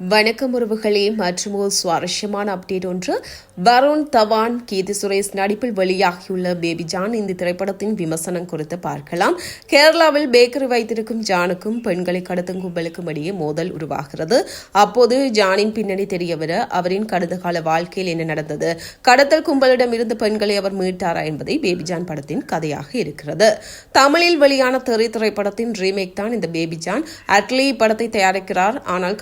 வணக்கம் உறவுகளே மற்றும் ஒரு சுவாரஸ்யமான அப்டேட் ஒன்று. வருண் தவான் கீர்த்தி சுரேஷ் நடிப்பில் வெளியாகியுள்ள பேபி ஜான் இந்த திரைப்படத்தின் விமர்சனம் குறித்து பார்க்கலாம். கேரளாவில் பேக்கரி வைத்திருக்கும் ஜானுக்கும் பெண்களை கடத்தும் கும்பலுக்கும் இடையே மோதல் உருவாகிறது. அப்போது ஜானின் பின்னணி தெரியவர அவரின் கடந்த கால வாழ்க்கையில் என்ன நடந்தது? கடத்தல் கும்பலிடம் இருந்து பெண்களை அவர் மீட்டாரா என்பதை பேபி ஜான் படத்தின் கதையாக இருக்கிறது. தமிழில் வெளியான தெரி திரைப்படத்தின் ரீமேக் தான் இந்த பேபி ஜான் அட்லி படத்தை தயாரிக்கிறார். ஆனால்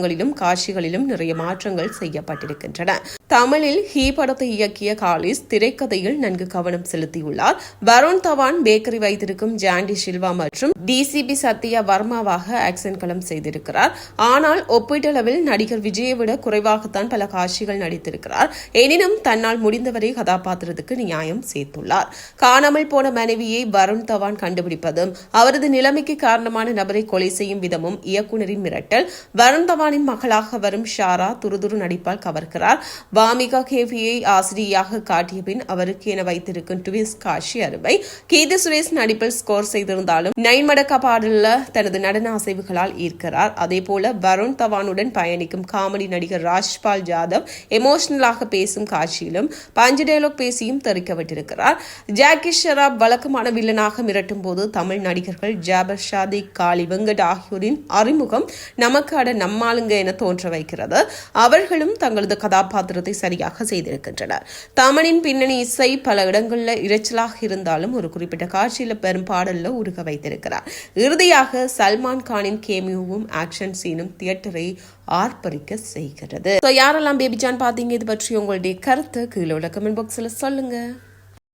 கதாபாத்திரங்களிலும் காட்சிகளிலும் நிறைய மாற்றங்கள் செய்யப்பட்டிருக்கின்றன. தமிழில் ஹீ படத்தை இயக்கிய காலிஸ் திரைக்கதையில் நன்கு கவனம் செலுத்தியுள்ளார். வருண் தவான் பேக்கரி வைத்திருக்கும் ஜாண்டி சில்வா மற்றும் டிசிபி சத்யா வர்மாவாக ஆக்சன் களம் செய்திருக்கிறார். ஆனால் ஒப்பீட்டளவில் நடிகர் விஜயை விட குறைவாகத்தான் பல காட்சிகள் நடித்திருக்கிறார். எனினும் தன்னால் முடிந்தவரை கதாபாத்திரத்துக்கு நியாயம் சேர்த்துள்ளார். காணாமல் போன மனைவியை வருண் தவான் கண்டுபிடிப்பதும் அவரது நிலைமைக்கு காரணமான நபரை கொலை செய்யும் விதமும் இயக்குனரின் மிரட்டல். வருண் தவானின் மகளாக வரும் ஷாரா துருதுரு நடிப்பால் கவர்கிறார். பாமிகா கேவியை ஆசிரியாக காட்டிய பின் அவருக்கு என வைத்திருக்கும் ட்விஸ் காட்சி அருமை. கீது சுரேஷ் நடிப்பில் ஸ்கோர் செய்திருந்தாலும் நைன் பாடலில் தனது நடன அசைவுகளால் ஈர்க்கிறார். அதே போல வருண் தவானுடன் பயணிக்கும் காமெடி நடிகர் ராஜ்பால் ஜாதவ் எமோஷனலாக பேசும் காட்சியிலும் பஞ்சு டயலாக் பேசியும் தெரிவிக்கப்பட்டிருக்கிறார் ஜாக்கி ஷெராப் வழக்கமான வில்லனாக மிரட்டும் போது தமிழ் நடிகர்கள் ஜாபர் ஷாதி காளி வெங்கட் ஆகியோரின் அறிமுகம் நமக்கு அட நம்மாளுங்க என தோன்ற வைக்கிறது அவர்களும் தங்களது கதாபாத்திரத்தை சரியாக செய்திருக்கின்றனர் தமிழின் பின்னணி இசை பல இடங்களில் இரைச்சலாக இருந்தாலும் ஒரு குறிப்பிட்ட காட்சியில் பெரும் பாடலில் உருக வைத்திருக்கிறார். இறுதியாக சல்மான் கானின் கேமியோவும் ஆக்ஷன் சீனும் தியேட்டரை ஆர்ப்பரிக்க செய்கிறது. யாரெல்லாம் பேபிஜான் பார்த்தீங்க? இது பற்றி உங்களுடைய கருத்து கீழே உள்ள கமெண்ட் பாக்ஸில் சொல்லுங்க.